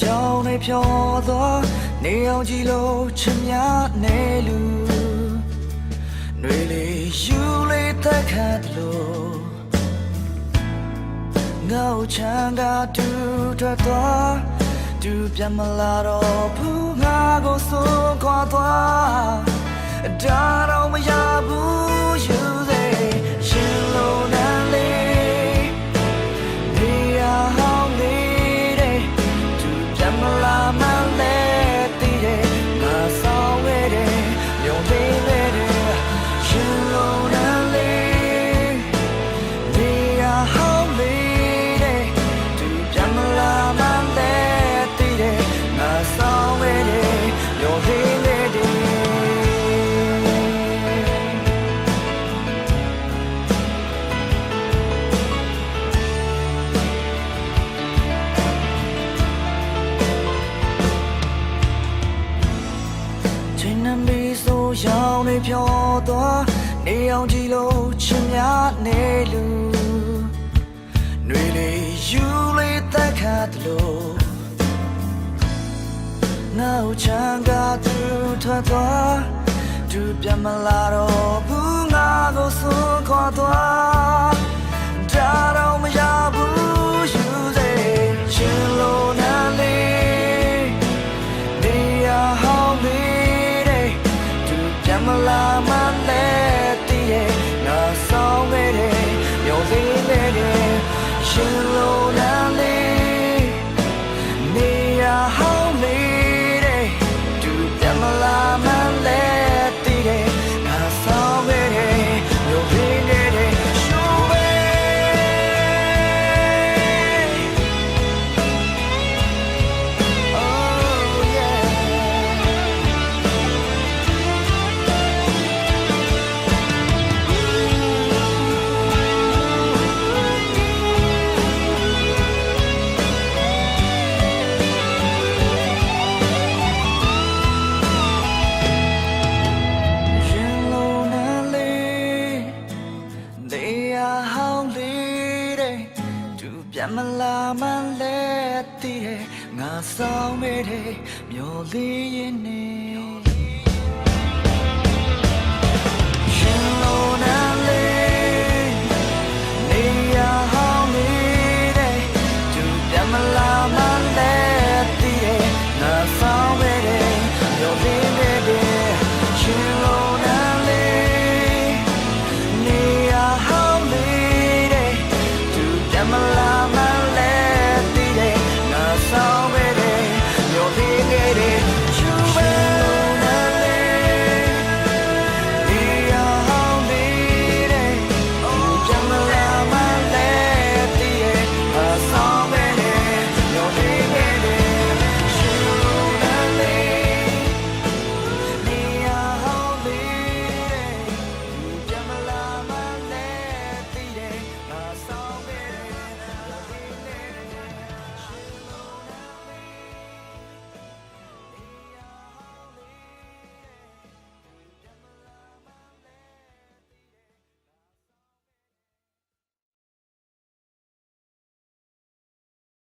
ဖြောသောနေအောင်ကြည့်လို့ချင်များနေလူຫນွေလေးယူလေးသက်ခတ်လို့ငေါချမ်းကတူထွက်သွားတူပြန်မလာတော့ဘူးငါကိုဆုံးခွာသွားဒါ ရောင်နေဖြောသွားနေအောင်ကြည့်လို့ချင်များနေလူຫນွေလေးယူလေးတက်ခတ်တယ်လို့ငါ့ချမ်းကသူထွက်သွားသူပြန်မလာတော့ဘူး အဟော ပြန်မလာမှလဲတည်တယ်ငါဆောင်မေးတယ်မျောလေးရင်နေ